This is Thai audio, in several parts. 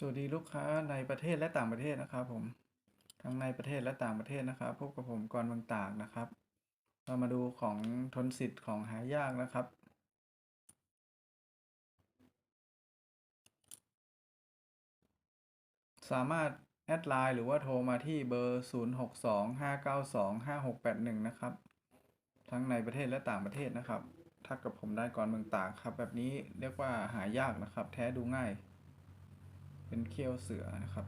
สวัสดีลูกค้าในประเทศและต่างประเทศนะครับผม ทั้งในประเทศและต่างประเทศนะครับ พบกับผมกรณ์เมืองตากนะครับ เรามาดูของทนสิทธิ์ของหายากนะครับ สามารถแอดไลน์หรือว่าโทรมาที่เบอร์ 0625925681 นะครับ ทั้งในประเทศและต่างประเทศนะครับ ทักกับผมได้ก่อนเมืองตากครับ แบบนี้เรียกว่าหายากนะครับ แท้ดูง่าย เป็นเขี้ยวเสือนะครับ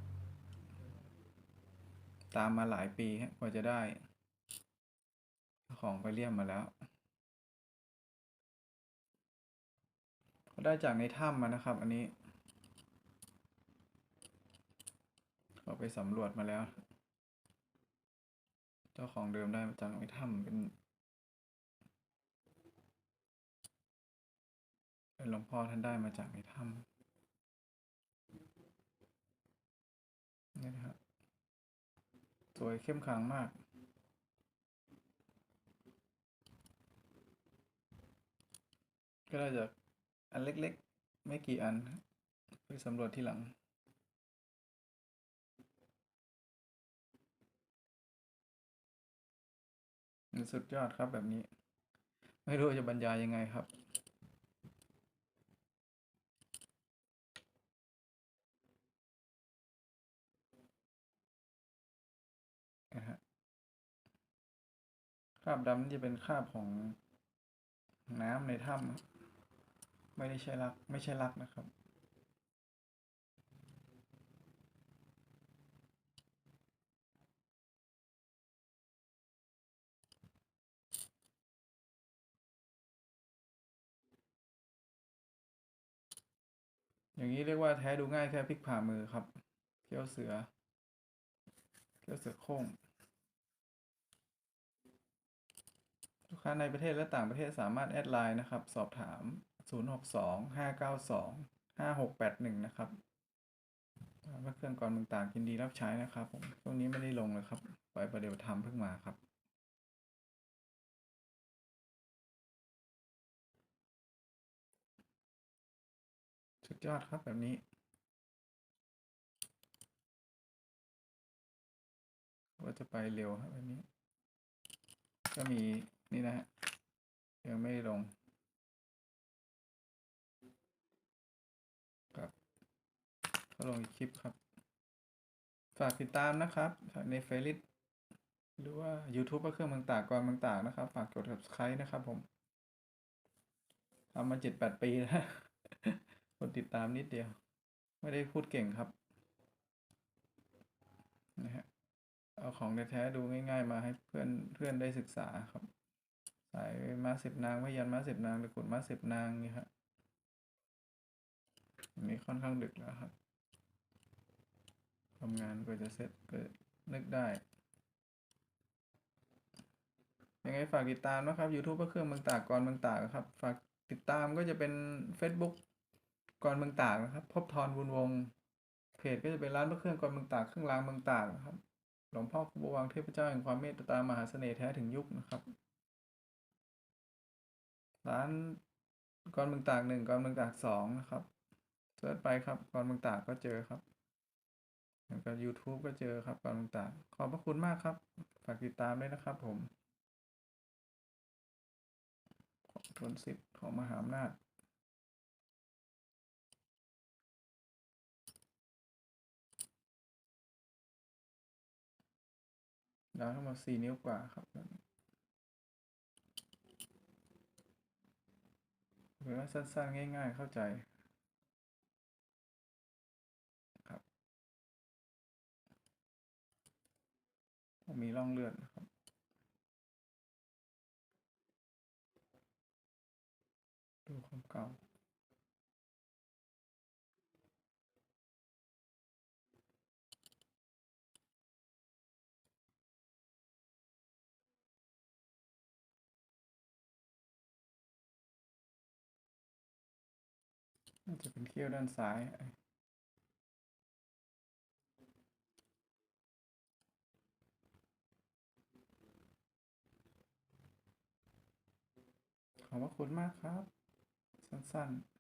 ตามมาหลายปีฮะกว่าจะได้ ของไปเลี่ยมมาแล้วเขาได้จากในถ้ำมานะครับ อันนี้เขาไปสำรวจมาแล้ว เจ้าของเดิมได้มาจากในถ้ำเป็นหลวงพ่อท่านได้มาจากในถ้ำ นี่นะครับสวยเข้มขลังมาก ก็ได้จากอันเล็กๆ ไม่กี่อันไปสำรวจที่หลัง สุดยอดครับแบบนี้ ไม่รู้จะบรรยายยังไงครับ คราบดำนี่จะเป็นคราบของน้ำในถ้ำไม่ได้ใช่รัก ไม่ใช่รักนะครับ อย่างนี้เรียกว่าแท้ดูง่ายแค่พลิกผ่ามือครับเขี้ยวเสือเขี้ยวเสือโคร่ง ลูกค้าในประเทศและต่างประเทศสามารถแอดไลน์นะครับ สอบถาม 0625925681 นะครับพระเครื่องกรเมืองต่างยินดีรับใช้นะครับผมช่วงนี้ไม่ได้ลงเลยครับปล่อยประเดี๋ยวทำเพิ่งมาครับสุดยอดครับแบบนี้ว่าจะไปเร็วครับแบบนี้ ก็มี นี่นะฮะยังไม่ลงครับก็ลงอีกคลิปครับ ฝากติดตามนะครับในเฟซหรือว่า YouTube ก็เครื่องมืองตากกรเมืองตากนะครับ ฝากกด subscribe นะครับผมทำมาเจ็ดแปดปีแล้วกดติดตามนิดเดียว ไม่ได้พูดเก่งครับนะฮะเอาของแท้ๆดูง่าย ๆ มาให้เพื่อนเพื่อนได้ศึกษาครับ ม้าสิบนางพยันม้าสิบนางตะกุดม้าสิบนางนี่ครับอันนี้ค่อนข้างดึกแล้วครับทำงานก็จะเสร็จก็นึกได้ ยังไงฝากติดตามนะครับ YouTube ก็เครื่องเมืองตากกรเมืองตากครับ ฝากติดตามก็จะเป็น Facebook กรเมืองตากนะครับ พบทรบุญวงเพจก็จะเป็นร้านพระเครื่องกรเมืองตากเครื่องรางเมืองตากนะครับหลวงพ่อครูบวังเทพเจ้าแห่งความเมตตามหาเสน่ห์แท้ถึงยุคนะครับ ร้านกรเมืองตากหนึ่งกรเมืองตากสองนะครับเสิร์ชไปครับกรเมืองตากก็เจอครับแล้วก็ YouTube ก็เจอครับกรเมืองตากขอบพระคุณมากครับ ฝากติดตามด้วยนะครับผมของทนสิทธิ์ของมหาอำนาจยาวทั้งหมดสี่นิ้วกว่าครับ รือว่าสั้นๆ ง่าย ๆ เข้าใจครับมีร่องเลือดนะครับดูความเก่า น่าจะเป็นเขี้ยวด้านซ้ายขอบพระคุณมากครับ สั้นๆ